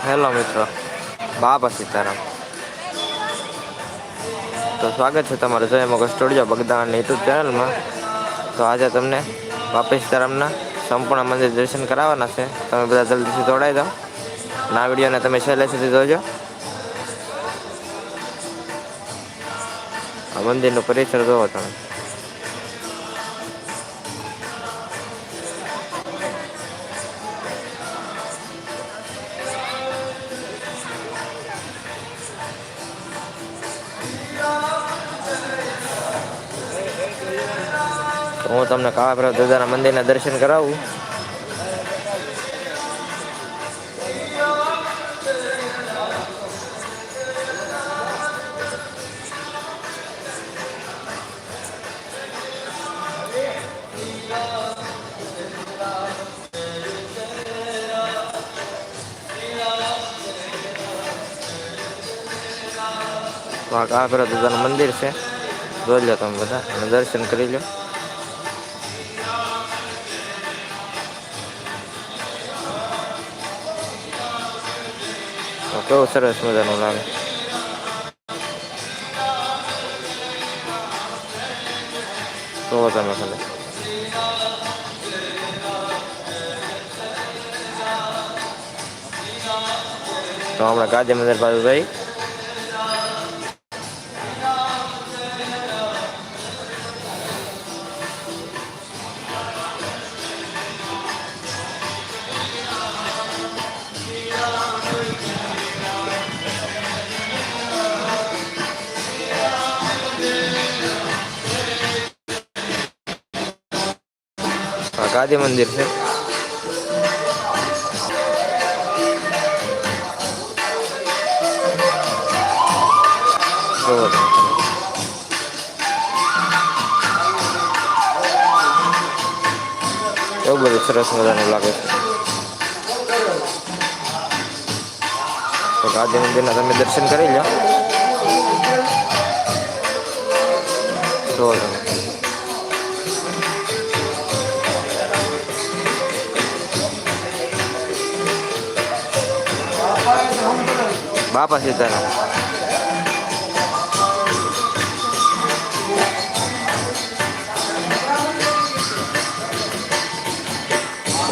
Hello મિત્રો, બાપા સીતારામ. તો સ્વાગત છે તમારું જય મગર સ્ટુડિયો બગદાણ યુટ્યુબ ચેનલમાં. તો આજે તમને બાપા સીતારામના સંપૂર્ણ મંદિર દર્શન કરાવવાના છે. તમે બધા જલ્દીથી જોડાઈ દો અને વિડીયોને તમે છેલ્લે સુધી જોજો. આ મંદિરનો પરિસર જોવો તમે. તો હું તમને કાળાભૈરવ દાદાના મંદિરના દર્શન કરાવું. તો આ કાળાભૈરવ દાદાનું મંદિર છે. જોઈ લો તમે બધા, અને દર્શન કરી લો. કેવું સરસ મજાનું લાગે. જોવો તમે ખાલી તો હમણાં ગાંધીનગર બાજુ ભાઈ આ મંદિર છે. એવું બધું સરસ મજાનું લાગે તો ગાંધી મંદિરના તમે દર્શન કરી લો. જોવો બાપા સીતારામ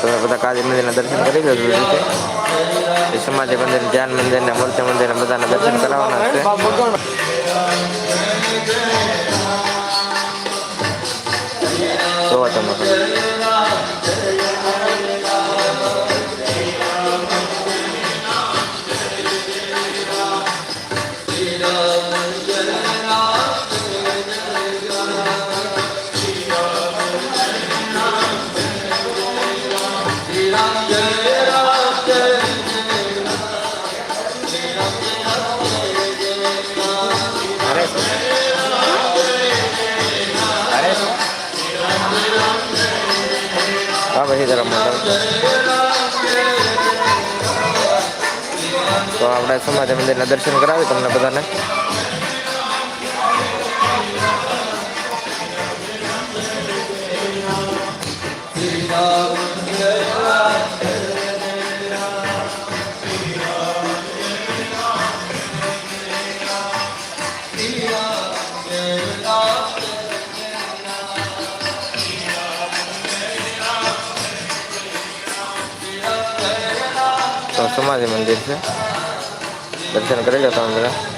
તમે બધા કાળી મંદિરના દર્શન કરી લો છો. સમાધિ મંદિર ધ્યાન મંદિર ને મૂર્તિ મંદિર ને બધાના દર્શન કરાવવાના છે. આપણે સમાધિ મંદિરના દર્શન કરાવી તમને બધાને તો સમાધિ મંદિર છે દર્શન કરી લો તમે બધા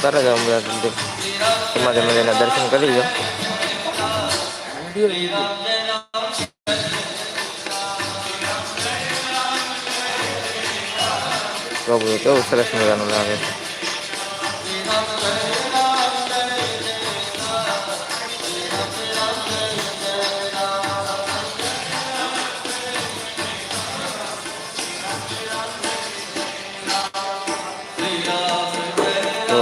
ઉતારે જાઓ બધા જલ્દી સમાધિ મંદિરના દર્શન કરી લો કેવું સરસ મજાનું લાગે છે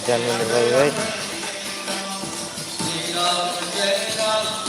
તમે ભાઈ આપણે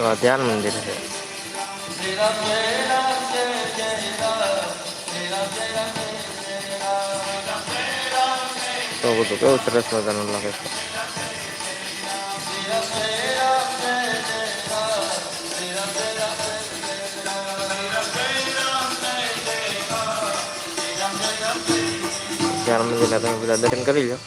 તો આ ધ્યાન મંદિર છે. તો બધું કેવું સરસ મજાનું લાગે છે. ધ્યાન મંદિરના તમે બધા દર્શન કરી લો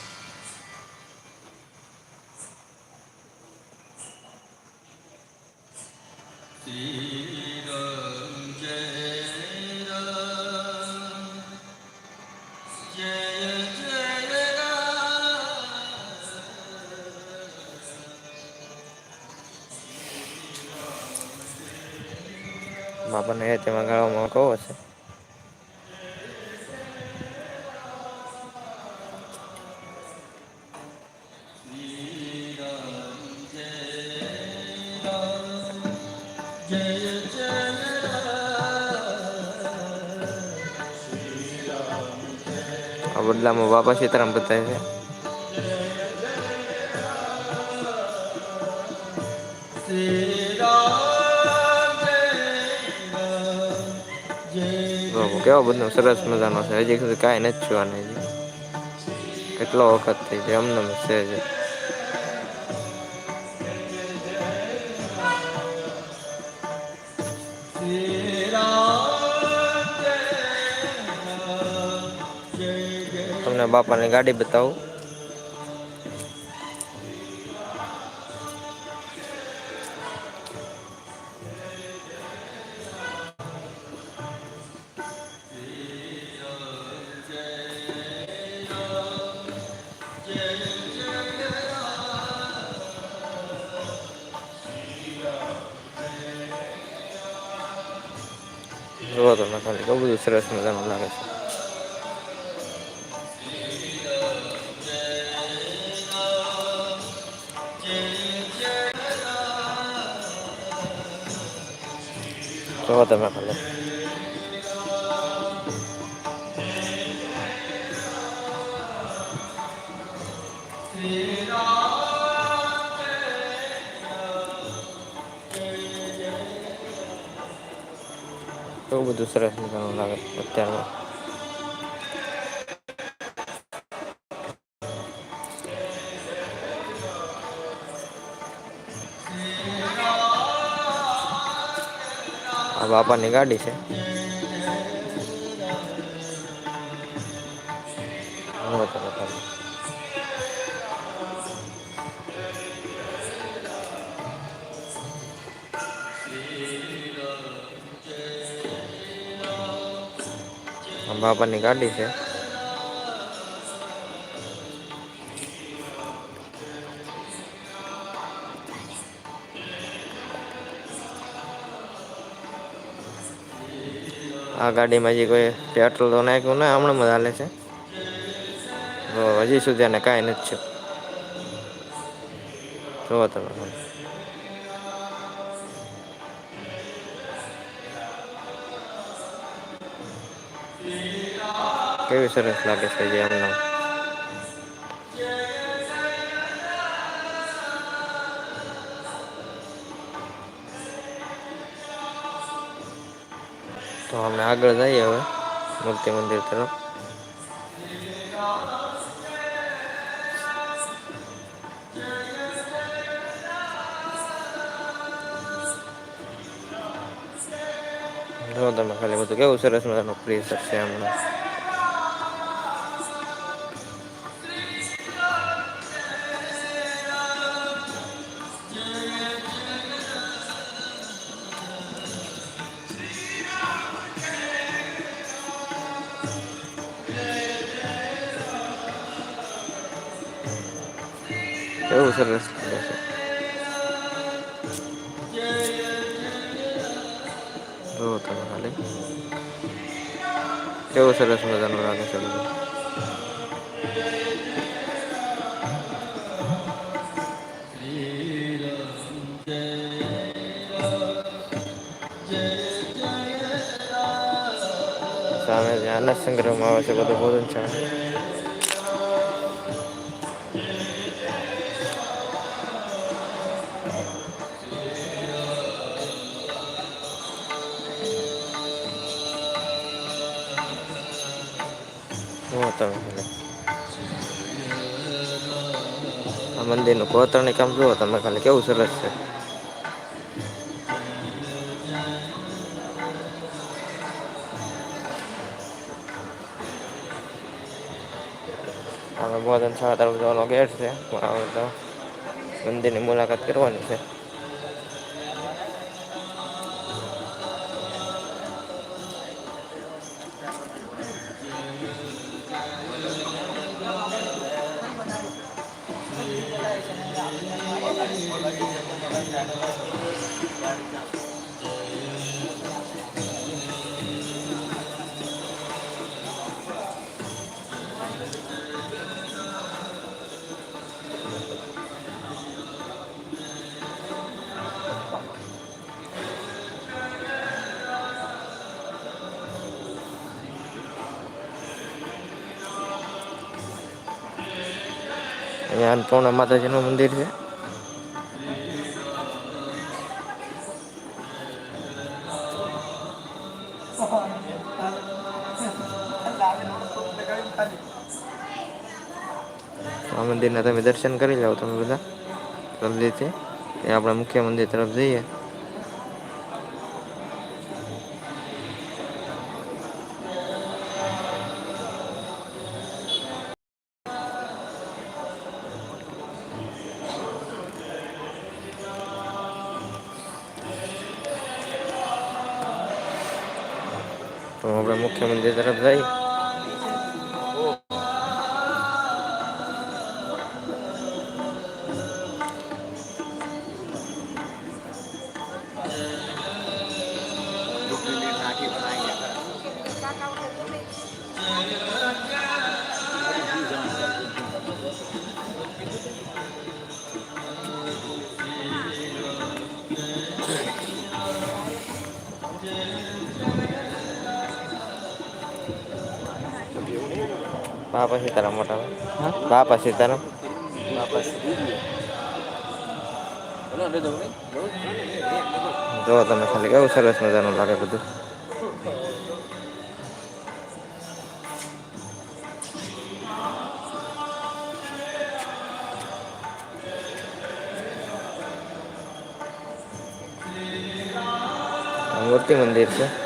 બદલામાં બાપા સીતારામ બતાવે છે. કેવો બધું સરસ મજાનો છે. હજી સુધી કાંઈ નથી જોવાનું કેટલો વખત થઈ છે અમને છે તમને બાપાની ગાડી બતાવું. બહુ બધું સરસ મજાનું લાગે અત્યારમાં. આ બાપાની ગાડી છે. બાપાની ગાડી છે. આ ગાડીમાં હજી કોઈ પેટ્રોલ તો નાખ્યું ના, હમણાં જ હાલે છે. હજી સુધી એને કાંઈ નથી છે જુઓ તમે કેવી સરસ લાગે છે જે એમને તો અમે આગળ જઈએ હવે મૂર્તિ મંદિર તરફ જો તમે ખાલી બધું કેવું સરસ મજાનું ફ્રી શકશે હમણાં કેવું સરસ મજાનું લાગે છે બધું સામે જે તમે ખાલી આ મંદિરનું કોતરણી કામ જુઓ તમે ખાલી, કેવું સરસ છે. હવે ભોજન સાડા તરફ જવાનો ગેટ છે આવે તો મંદિરની મુલાકાત કરવાની છે. અહીંયા અન્નપૂર્ણા માતાજીનું મંદિર છે. આ મંદિરના તમે દર્શન કરી લો તમે બધા જલ્દીથી. આપણા મુખ્ય મંદિર તરફ જઈએ. તો આપણે મુખ્ય મંદિર તરફ જઈએ બાપા સીતારામ મોટા બાપા સીતારામ જો તમે ખાલી કેવું સરસ મજાનું લાગે બધું આ મૂર્તિ મંદિર છે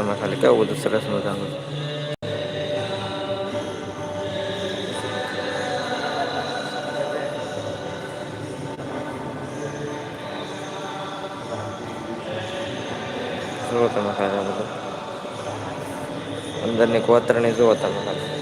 તમે ખાલી કેવું બધું સરસ મજાનું. જુઓ તમે ખાલી બધું અંદરની કોતરણી જુઓ તમે ખાલી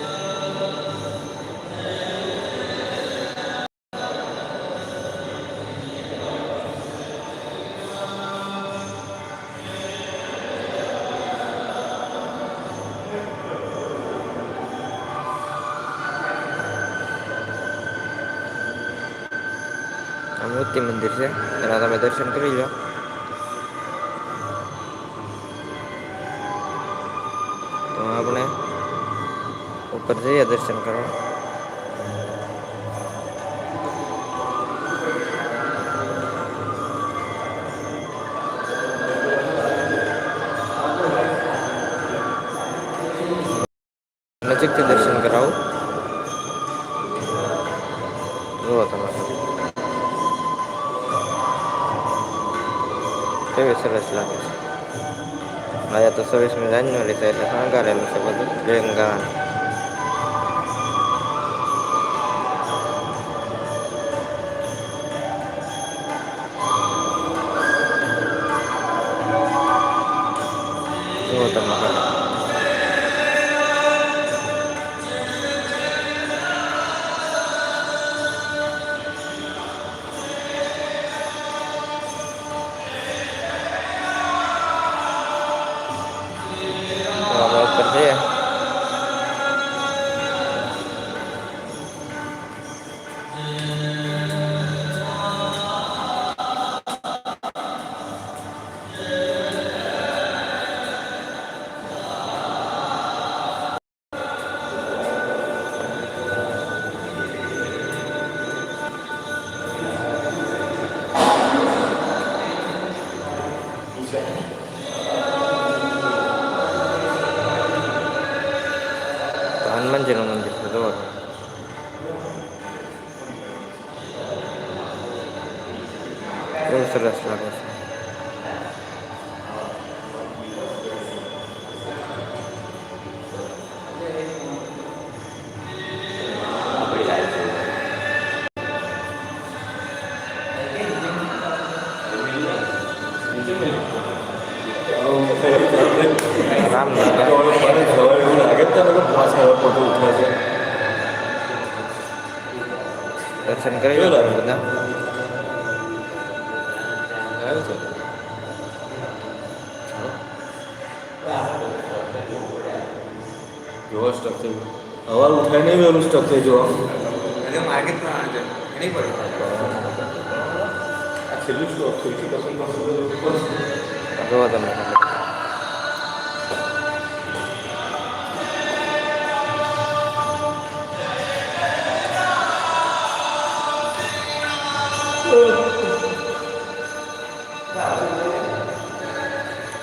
ઉપર જઈએ દર્શન કરવા નજીકથી દર્શન કરાવું જુઓ તમે કેવી સરસ લાગે છે આજે તો છવ્વીસમી જાન્યુઆરી છે એટલે શણગારેલું છે બધું બેંગા તો હવે ઉપર જઈએ તો તમે.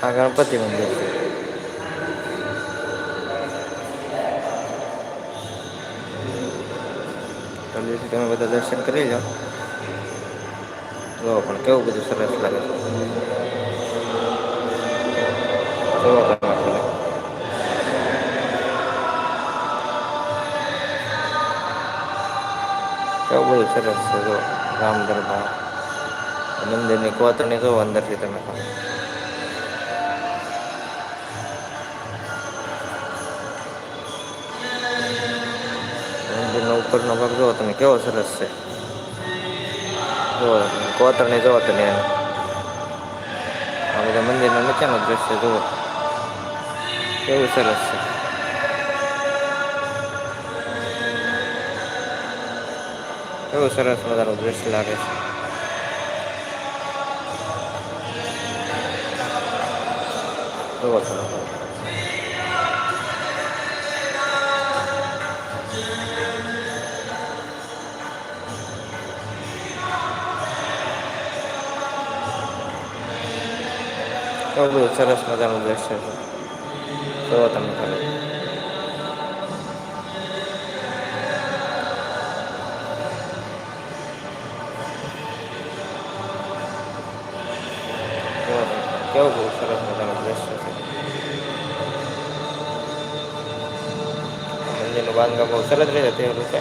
આ ગણપતિ મંદિર છે. તમે બધા દર્શન કરી લો. જુઓ પણ કેવું બધું સરસ લાગે છે. જુઓ તમે ખાલી. કેવું બધું સરસ છે જો રામ દરબાર મંદિરની કોતરણી જો અંદરથી તમે. ખાલી મંદિરનો ઉપરનો ભાગ જુઓ તમે, કેવો સરસ છે? જો કોતરણી જુઓ તમે આ બધા મંદિરનો નીચેનો દ્રશ્ય, જુઓ. કેવું સરસ છે. એવું સરસ મજાનું દ્રશ્ય લાગે છે. જુઓ સરસ મજાનું દ્રશ્ય છે. જુઓ તમે ખાલી. કેવું બહુ સરસ મજાનું દ્રશ્ય છે. મંદિરનું બાંધકામ બહુ સરસ રીતે થયેલું છે.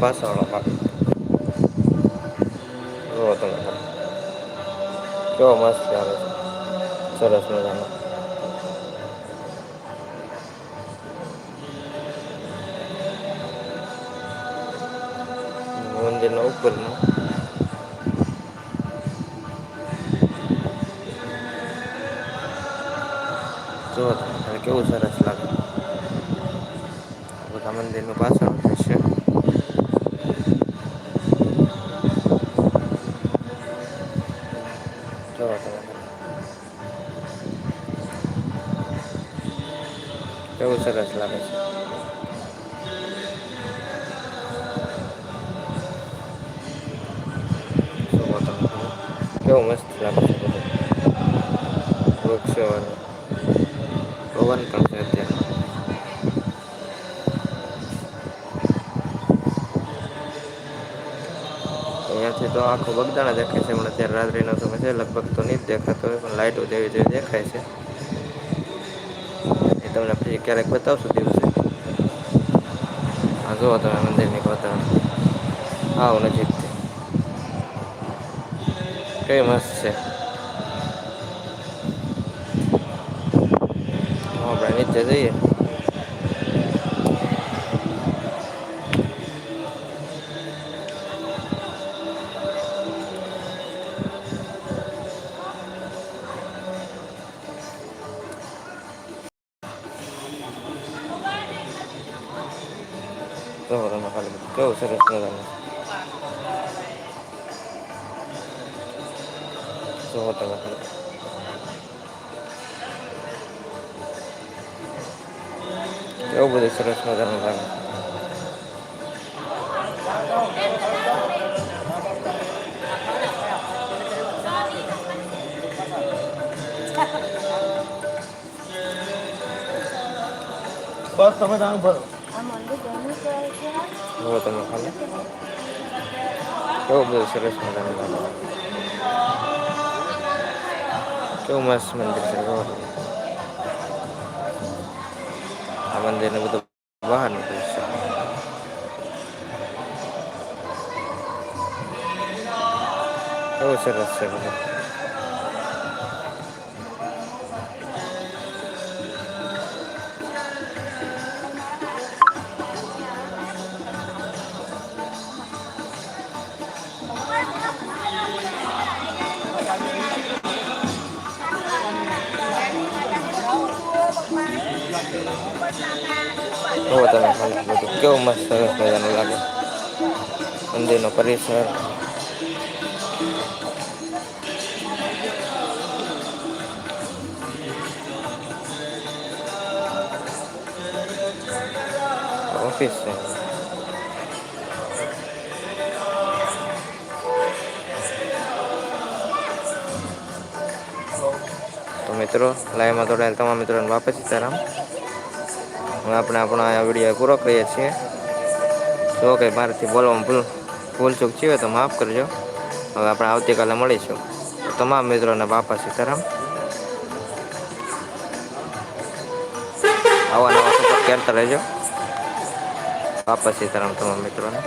બધો મંદિરનો પાછળનો ભાગ જુઓ તમે ખાલી. કેવો મસ્ત આવે છે સરસ મજાનો મંદિરનો ઉપરનો જુઓ તમે ખાલી કેવું સરસ લાગે બધા વૃક્ષો અને પવન પણ છે અત્યારે અહીંયાથી તો આખો બગદાણા દેખાય છે, હમણાં અત્યારે રાત્રિનો સમય છે, લગભગ તો નહીં જ દેખાતો હોય, પણ લાઇટો જેવી જેવી દેખાય છે. એ તમને પછી ક્યારેક બતાવશું દિવસે. હા જુઓ તમે મંદિરની બતાવો આવો નજીકથી. કઈ મસ્ત છે. નીચે જઈએ. તો તમે ખાલી કેવું સરસ મજાનું જુઓ તમે ખાલી કેવું બધું સરસ મજાનું લાગે બસ તમે તાણ ભરો. જુઓ તમે ખાલી. કેવું બધું સરસ મજાનું લાગે કેવું મસ્ત મંદિર છે. મંદિરને બધું બહાર નીકળ્યું છે કેવું સરસ છે બધું જુઓ તમે ખાલી બધું. કેવું મસ્ત સરસ મજાનું લાગે. મંદિરનો પરિસર. ઓફિસ છે. તો મિત્રો, લાઈવમાં જોડાયેલ તમામ મિત્રોને વાપસ સીતારામ. હવે આપણે આપણો આ વીડિયો પૂરો કરીએ છીએ. જો કે મારાથી બોલવામાં ભૂલ ભૂલચૂક થયું તો માફ કરજો. હવે આપણે આવતીકાલે મળીશું. તમામ મિત્રોને બાપા સીતારામ. આવા નવા સપોર્ટ કરતા રહેજો. બાપા સીતારામ, તમામ મિત્રોને.